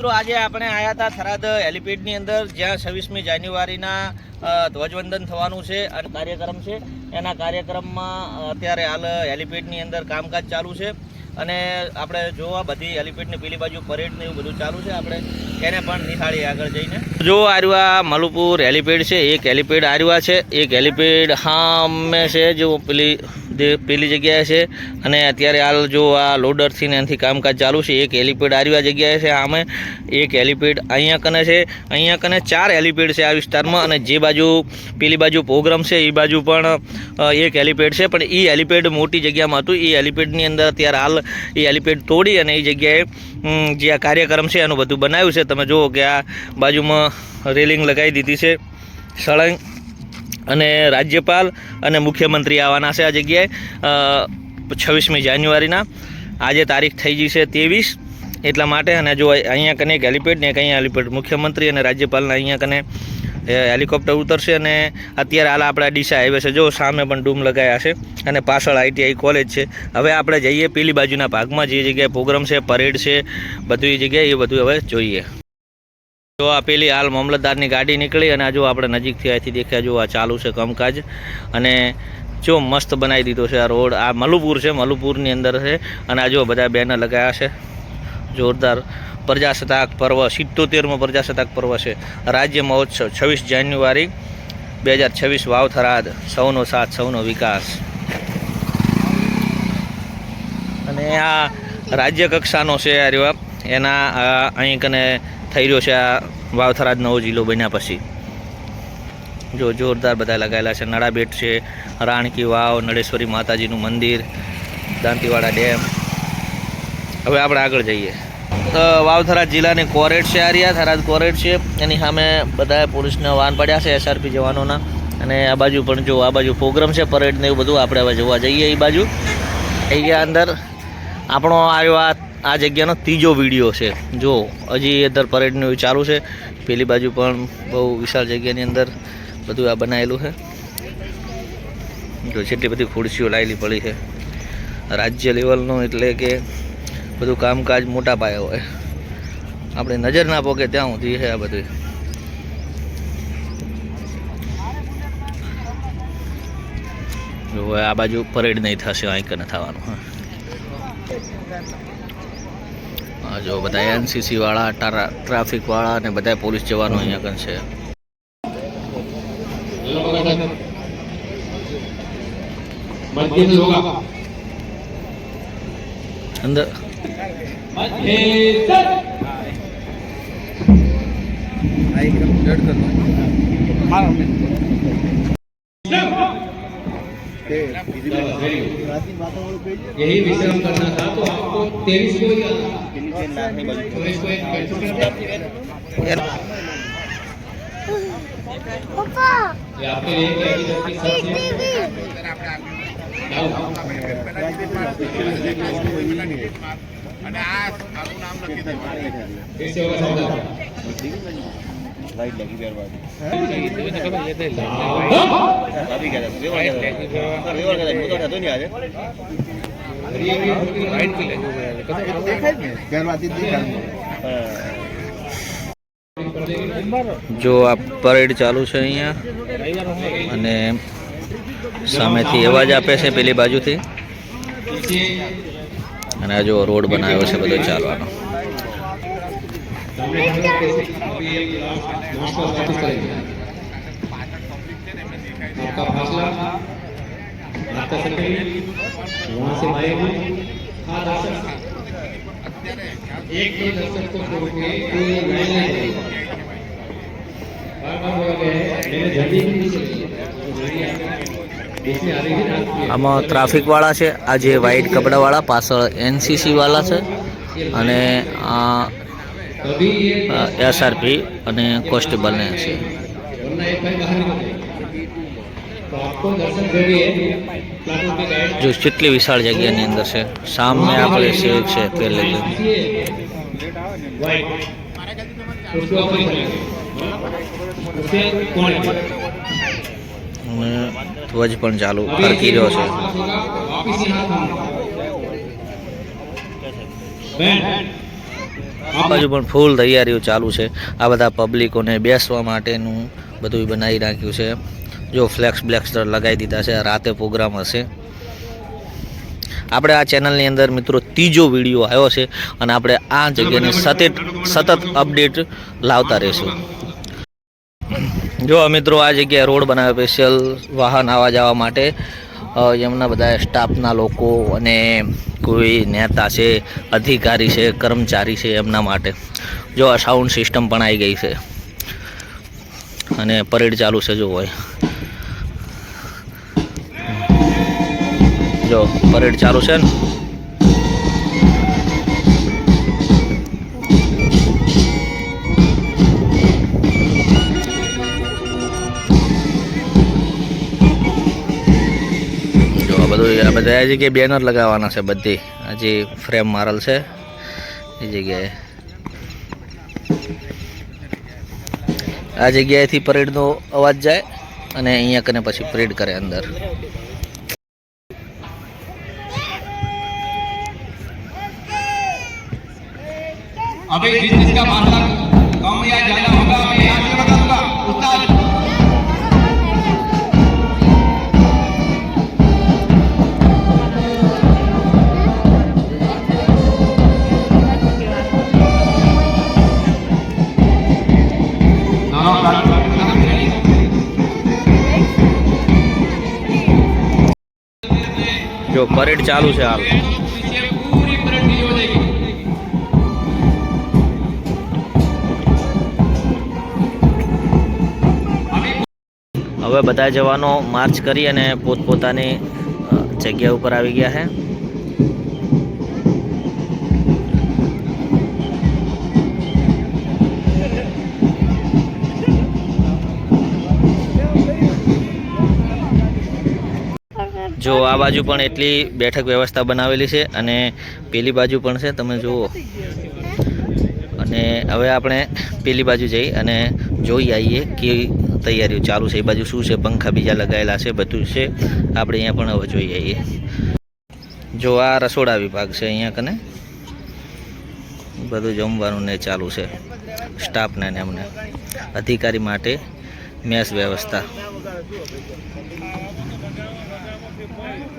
મિત્રો, આજે આપણે આવ્યા હતા થરાદ હેલિપેડની અંદર, જ્યાં છવ્વીસમી જાન્યુઆરીના ધ્વજવંદન થવાનું છે અને કાર્યક્રમ છે. એના કાર્યક્રમમાં અત્યારે હાલ હેલિપેડની અંદર કામકાજ ચાલુ છે અને આપણે જોવા બધી હેલિપેડની પેલી બાજુ પરેડને એવું બધું ચાલુ છે. આપણે એને પણ નિહાળી આગળ જઈને. જો આર્યા મલુપુર હેલિપેડ છે, એક હેલિપેડ આર્યા છે, એક હેલિપેડ હામે છે, જો પેલી જે પેલી જગ્યાએ છે અને અત્યારે હાલ જો આ લોડરથી ને એનાથી કામકાજ ચાલુ છે, એક હેલિપેડ આ જગ્યાએ છે, આમે એક હેલિપેડ અહીંયા કને છે, અહીંયા કને ચાર હેલિપેડ છે આ વિસ્તારમાં અને જે બાજુ પેલી બાજુ પ્રોગ્રામ છે એ બાજુ પણ એક હેલિપેડ છે, પણ એ હેલિપેડ મોટી જગ્યામાં હતું એ હેલિપેડની અંદર અત્યારે હાલ એ હેલિપેડ તોડી અને એ જગ્યાએ જે આ કાર્યક્રમ છે એનું બધું બનાવ્યું છે. તમે જુઓ કે આ બાજુમાં રેલિંગ લગાવી દીધી છે, સળંગ અને રાજ્યપાલ અને મુખ્યમંત્રી આવવાના છે આ જગ્યાએ. છવ્વીસમી જાન્યુઆરીના. આજે તારીખ થઈ ગઈ છે ત્રેવીસ. એટલા માટે અને જો અહીંયા કને એક હેલિપેડ ને એક અહીંયા હેલિપેડ, મુખ્યમંત્રી અને રાજ્યપાલના અહીંયા કને હેલિકોપ્ટર ઉતરશે અને અત્યારે હાલ આપણા ડીસા હાઈવે છે. જો સામે પણ ડૂમ લગાયા છે અને પાછળ આઈટીઆઈ કોલેજ છે. હવે આપણે જઈએ પેલી બાજુના ભાગમાં, જે જગ્યાએ પ્રોગ્રામ છે, પરેડ છે, બધી જગ્યાએ એ બધું હવે જોઈએ. જો આ પેલી હાલ મામલતદારની ગાડી નીકળી અને જો આપણે નજીકથી અહીંથી દેખ્યા, જો આ ચાલુ છે કામકાજ. અને જો મસ્ત બનાવી દીધો છે આ રોડ. આ મલુપુર છે, મલુપુરની અંદર છે. અને આ જો બધા બેનર લગાવ્યા છે. જોરદાર પ્રજાસત્તાક પર્વ, સિત્તોતેરમો પ્રજાસત્તાક પર્વ છે. રાજ્ય મહોત્સવ, છવ્વીસ જાન્યુઆરી બે હજાર છવ્વીસ વાવ થરાદ સૌનો સાથ, સૌનો વિકાસ. અને આ રાજ્ય કક્ષાનો છે આ રહ્યો. એના અહીં કને થઈ રહ્યો છે આ વાવથરાજ નવો જિલ્લો બન્યા પછી. જો જોરદાર બધા લગાવેલા છે. નળાબેટ છે, રાણકી વાવ, નળેશ્વરી માતાજીનું મંદિર, દાંતીવાડા ડેમ. હવે આપણે આગળ જઈએ. તો વાવથરાજ જિલ્લાની કોરેટ છે આ રહ્યા, થરાદ કોરેટ છે. એની સામે બધા પોલીસના વાન પડ્યા છે એસઆરપી જવાનોના. અને આ બાજુ પણ જો, આ બાજુ પ્રોગ્રામ છે પરેડ ને એવું બધું, આપણે હવે જોવા જઈએ એ બાજુ. અહીંયા અંદર આપણો આવ્યો આ આ જગ્યાનો ત્રીજો વીડિયો છે. જો, હજી અંદર પરેડનું ચાલુ છે. પેલી બાજુ પણ બહુ વિશાળ જગ્યાની અંદર બધું આ બનાવેલું છે. જો, જેટલી બધી ખુરશીઓ લાવેલી પડી છે. રાજ્ય લેવલનું એટલે કે બધું કામકાજ મોટા પાયે હોય. આપણે નજર ના પોકે ત્યાં સુધી છે આ બધું. આ બાજુ પરેડ નહીં થશે અહીં કને થવાનું, હા. જો બધા એનસીસી વાળા ટ્રા- ટ્રાફિક વાળા અને બધા પોલીસ જવાનો અહીંયા કન છે मध्यम होगा અંદર यही विश्राम करना था तो आपको तेईस को ही ત્રણ લાખની બાજુ અને આ નામ લખી દેવાનું લાઈટ લાગી બેર બાજુ લાઈટ લાગી બેર બાજુ જો આ પરેડ ચાલુ છે અહીંયા અને સામેથી અવાજ આપે છે પેલી બાજુથી. અને આ જો રોડ બનાવ્યો છે બધો ચાલવાનો. આપકા ફાસલા नाश्ता वापस करेंगे आपका फासला आपका सेक्रेटरी वहाँ से आएंगे हाँ दर्शक एक दो दर्शक को छोड़ के कोई लाइन नहीं लगेगा बार बार बोला गया है मैंने झंडी भी नहीं चली तो झंडी आपके बीच में आ रही है ना आपकी આમાં ટ્રાફિક વાળા છે આ જે વ્હાઈટ કપડાવાળા પાછળ એનસીસી વાળા છે અને આ कभी ये એસઆરપી અને કોન્સ્ટેબલને છે જો કેટલી વિશાળ જગ્યાની અંદર છે. સામે આપણે સેવ છે પહેલે ધ્વજ પણ ચાલુ ફરકી રહ્યો છે. આ બાજુ પણ ફૂલ તૈયારીઓ ચાલુ છે. આ બધા પબ્લિકોને બેસવા માટેનું બધું બનાવી રાખ્યું છે. જો ફ્લેક્સ બ્લેક્સ લગાવી દીધા છે, રાતે પ્રોગ્રામ હશે. આપણે આ ચેનલની અંદર મિત્રો ત્રીજો વીડિયો આવ્યો છે અને આપણે આ જગ્યાની સતત સતત અપડેટ લાવતા રહીશું. જો મિત્રો આ જગ્યાએ રોડ બનાવ્યો સ્પેશિયલ વાહન આવવા જવા માટે એમના બધા સ્ટાફના લોકો અને કોઈ નેતા છે, અધિકારી છે, કર્મચારી છે એમના માટે. જો આ સાઉન્ડ સિસ્ટમ પણ આવી ગઈ છે. અને પરેડ ચાલુ છે જો હોય. જો, પરેડ ચાલુ છે ને. જો, આ બધું આ બધા જગ્યાએ બેનર લગાવવાના છે બધી. હજી ફ્રેમ મારેલ છે. એ જગ્યાએ. આ જગ્યાએથી પરેડનો અવાજ જાય અને અહીંયા કને પછી પરેડ કરે અંદર. अभी जिस जिसका मामला कम या ज्यादा होगा मैं यहाँ से बताऊंगा उस्ताद दोनों જો પરેડ ચાલુ છે હાલ હવે બધા જવાનો માર્ચ કરી અને પોતપોતાની જગ્યા ઉપર આવી ગયા છે જો આ બાજુ પણ એટલી બેઠક વ્યવસ્થા બનાવેલી છે અને પેલી બાજુ પણ છે, તમે જુઓ. અને હવે આપણે પેલી બાજુ જઈ અને જોઈ આવીએ કે તૈયારીઓ ચાલુ છે. એ બાજુ શું છે? પંખા બીજા લગાવેલા છે, બધું છે. આપણે અહીંયા પણ હવે જોઈ આવીએ જો આ રસોડા વિભાગ છે અહીંયા કને? બધું જમવાનું ને ચાલુ છે. સ્ટાફને ને એમને. અધિકારી માટે મેસ વ્યવસ્થા.